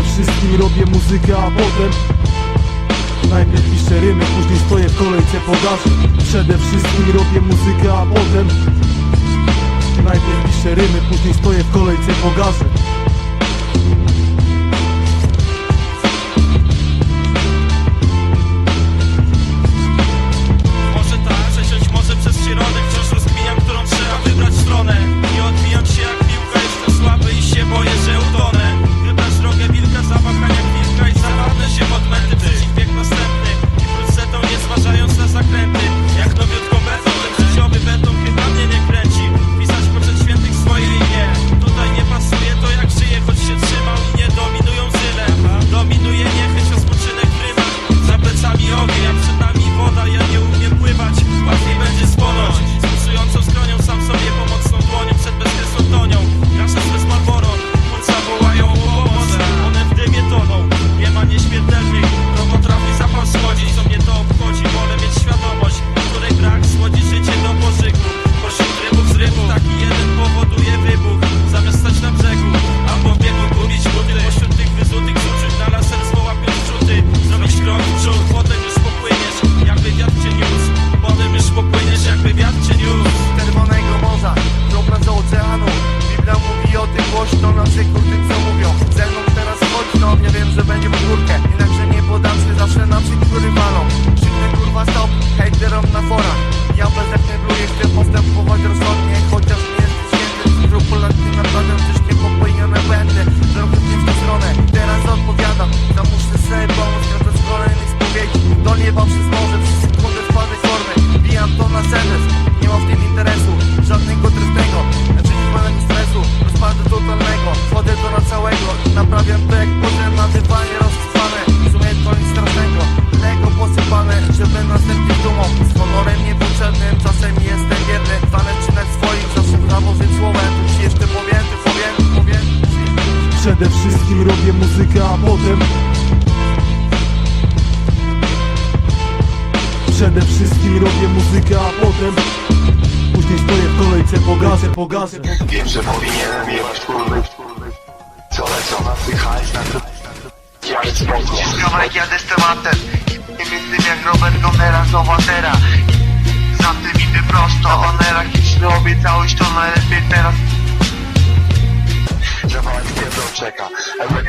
Przede wszystkim robię muzykę, a potem Najpierw piszę rymy, później stoję w kolejce po gazie Przede wszystkim robię muzykę, a potem Najpierw piszę rymy, później stoję w kolejce po Przede wszystkim robię muzykę, a potem Przede wszystkim robię muzykę, a potem Później stoję w kolejce po gazę, po gazę Wiem, że powinienem jebać kurwy. Co lecą na tych hajs na to Ale spoko Kawałek jadę z tematem. Nie myślę jak Robert Gomera z Owatera. Za tym idę prosto. Na banerach liczny obiecałeś to najlepiej teraz Zawałek pierdol czeka.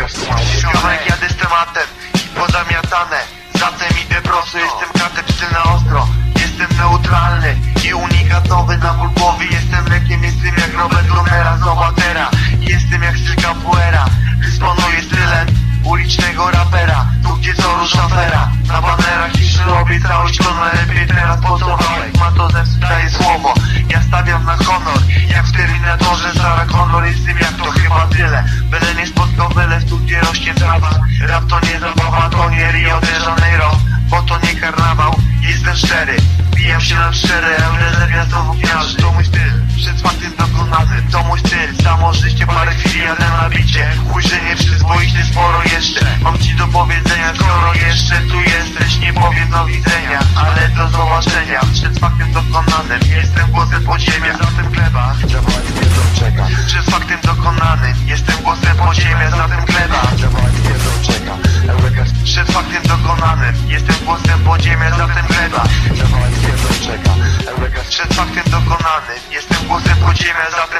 Słuchaj Kawałek jadę z tematem Pozamiatane. Zatem idę prosto Jestem katepsy na ostro. Jestem neutralny i unikatowy na głowy Jestem lekiem, jestem jak Robert Gomera z Owatera Jestem jak styl capoeira Dysponuję stylem ulicznego rapera. Tu gdzie co rusza afera Na banerach liczny obiecałeś to najlepiej teraz po co Ma to zepsuć daje słowo. Ja stawiam na honor Jak w Terminatorze Sarah Connor Jestem jak to chyba tyle Byle nie spotkał byle w tu rośnie trawa Rap to nie zabawa, to nie Rio de Janeiro Bo to nie karnawał, jestem szczery Bijam się na szczery, Eureza gwiazdowo gwiazd To mój styl, przed faktem dokonanym To mój styl, samo życie, parę chwil jadę na bicie Chuj, że nie przyzwoity, sporo jeszcze. Mam ci do powiedzenia, skoro jeszcze tu jesteś Nie powiem do widzenia, ale do zobaczenia Przed faktem dokonanym, jestem głosem podziemia Zatem gleba, Zawałek pierdol czeka. Przed faktem dokonanym Jestem głosem podziemia, pierdol czeka. Eureka Przed faktem dokonanym Jestem głosem podziemia, pierdol czeka. Eureka Przed faktem dokonanym Jestem głosem podziemia, zatem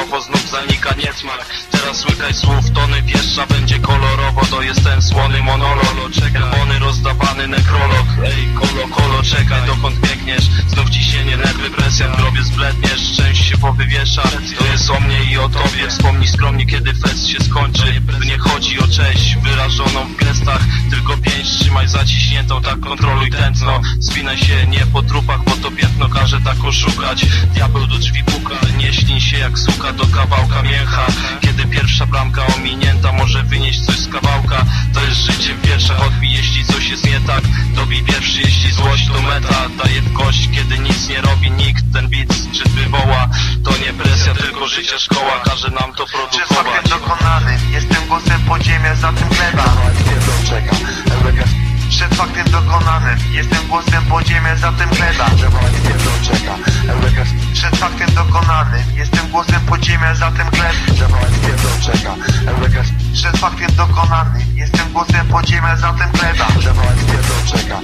Rutynowo znów zanika niesmak Teraz łykaj słów, tony wieszcza Będzie kolorowo, to jest ten słony monolog. Demony rozdawany nekrolog. Ej, kolo, kolo, czekaj, dokąd biegniesz? Znów ciśnienie, nerwy, presja, w grobie zbledniesz. Część się powywiesza, to jest o mnie i o tobie. Wspomnij skromnie, kiedy fest się skończy. Tu nie chodzi o cześć, wyrażoną w gestach. Tylko pięć trzymaj zaciśniętą, tak kontroluj tętno. Spinaj się nie po trupach, bo to piętno każe tak oszukać. Diabeł do drzwi puka, nie ślij się jak suka do kawałka mięcha. Kiedy pierwsza bramka ominięta może wynieść coś z kawałka. To jest życie w wierszach, odbij jeśli coś jest nie tak. Dobij pierwszy, jeśli złość to meta. Daje w kość, kiedy nic nie robi nikt. Ten beat czy wywoła To nie presja, tylko życia szkoła Każe nam to produkować. Faktem dokonanym Jestem głosem podziemia, za tym Dokonanym Jestem głosem podziemia, za tym gleba Dawaj pierdol czeka Przed faktem dokonanym. Jestem głosem podziemia, za tym gleba Dawaj pierdol czeka Przed faktem dokonanym. Jestem głosem podziemia, za tym gleba Dawaj pierdol czeka